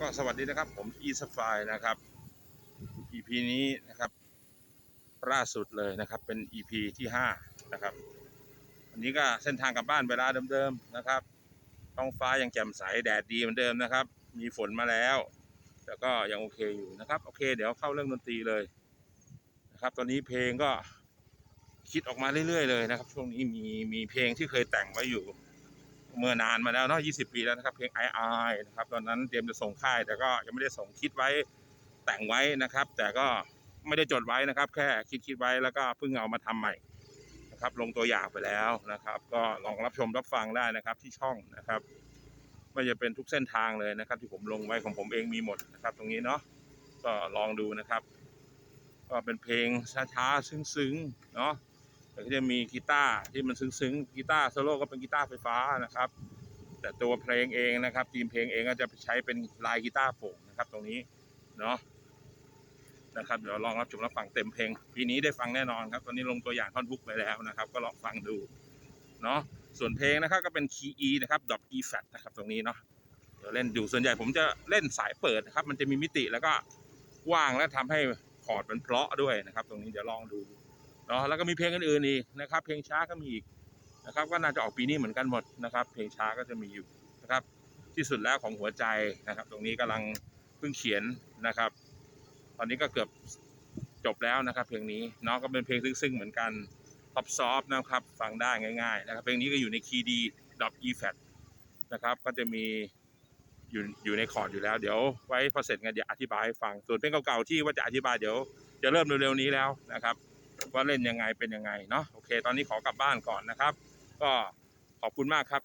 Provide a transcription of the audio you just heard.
ก็สวัสดีนะครับ ผมอีสฟายนะครับ EP นี้นะครับล่าสุดเลยนะครับ เป็น EP ที่ห้านะครับ วันนี้ก็เส้นทางกลับบ้านเวลาเดิมๆนะครับท้องฟ้ายังแจ่มใสแดดดีเหมือนเดิมนะครับ มีฝนมาแล้ว แต่ก็ยังโอเคอยู่นะครับ โอเค เดี๋ยวเข้าเรื่องดนตรีเลยนะครับ ตอนนี้เพลงก็คิดออกมาเรื่อยๆเลยนะครับ ช่วงนี้มีมีเพลงที่เคยแต่งไว้อยู่ เมื่อนานมาแล้วเนาะ20 ปีแล้วนะครับ เพลง i i นะครับตอนนั้นเตรียมจะส่งค่าย แต่ก็ยังไม่ได้ส่งคิดไว้แต่งไว้นะครับ แต่ก็ไม่ได้จดไว้นะครับ แค่คิดคิดไว้แล้วก็เพิ่งเอามาทำใหม่นะครับ ลงตัวอย่างไปแล้วนะครับ ก็ลองรับชมรับฟังได้นะครับที่ช่องนะครับไม่จะเป็นทุกเส้นทางเลยนะครับ ที่ผมลงไว้ของผมเองมีหมดนะครับ ตรงนี้เนาะก็ลองดูนะครับ ก็เป็นเพลงช้าๆซึ้งๆเนาะ แต่ก็จะมีกีตาร์ที่มันซึ้งๆกีตาร์โซโล่ก็เป็นกีตาร์ไฟฟ้านะครับ แต่ตัวเพลงเองนะครับทีมเพลงเองก็จะใช้เป็นลายกีตาร์โปร่งนะครับ ตรงนี้เนาะนะครับเดี๋ยวลองรับชมรับฟังเต็มเพลงปีนี้ได้ฟังแน่นอนครับ ตอนนี้ลงตัวอย่างท่อนฮุกไปแล้วนะครับ ก็ลองฟังดูเนาะส่วนเพลงนะครับก็เป็นคีย์ E นะครับดอ E flat นะครับตรงนี้เนาะเดี๋ยวเล่นดูส่วนใหญ่ผมจะเล่นสายเปิดนะครับ มันจะมีมิติแล้วก็กว้างและทำให้คอร์ดมันเพราะด้วยนะครับ ตรงนี้เดี๋ยวลองดู เนาะแล้วก็มีเพลงอื่นๆอีกนะครับ เพลงช้าก็มีอีกนะครับก็น่าจะออกปีนี้เหมือนกันหมดนะครับ เพลงช้าก็จะมีอยู่นะครับ ที่สุดแล้วของหัวใจนะครับ ตรงนี้กำลังเพิ่งเขียนนะครับ ตอนนี้ก็เกือบจบแล้วนะครับ เพลงนี้เนาะก็เป็นเพลงซึ้งๆเหมือนกันท็อปซอฟนะครับฟังได้ง่าย ๆ นะครับ เพลงนี้ก็อยู่ในคีย์ดีดอ E flat นะครับ ก็จะมีอยู่อยู่ในคอร์ดอยู่แล้ว เดี๋ยวไว้พอเสร็จงานเดี๋ยวอธิบายให้ฟังส่วนเพลงเก่าๆที่ว่าจะอธิบายเดี๋ยวจะเริ่มเร็วๆนี้แล้วนะครับ ว่าเล่นยังไงเป็นยังไงเนาะโอเค ตอนนี้ขอกลับบ้านก่อนนะครับ ก็ขอบคุณมากครับ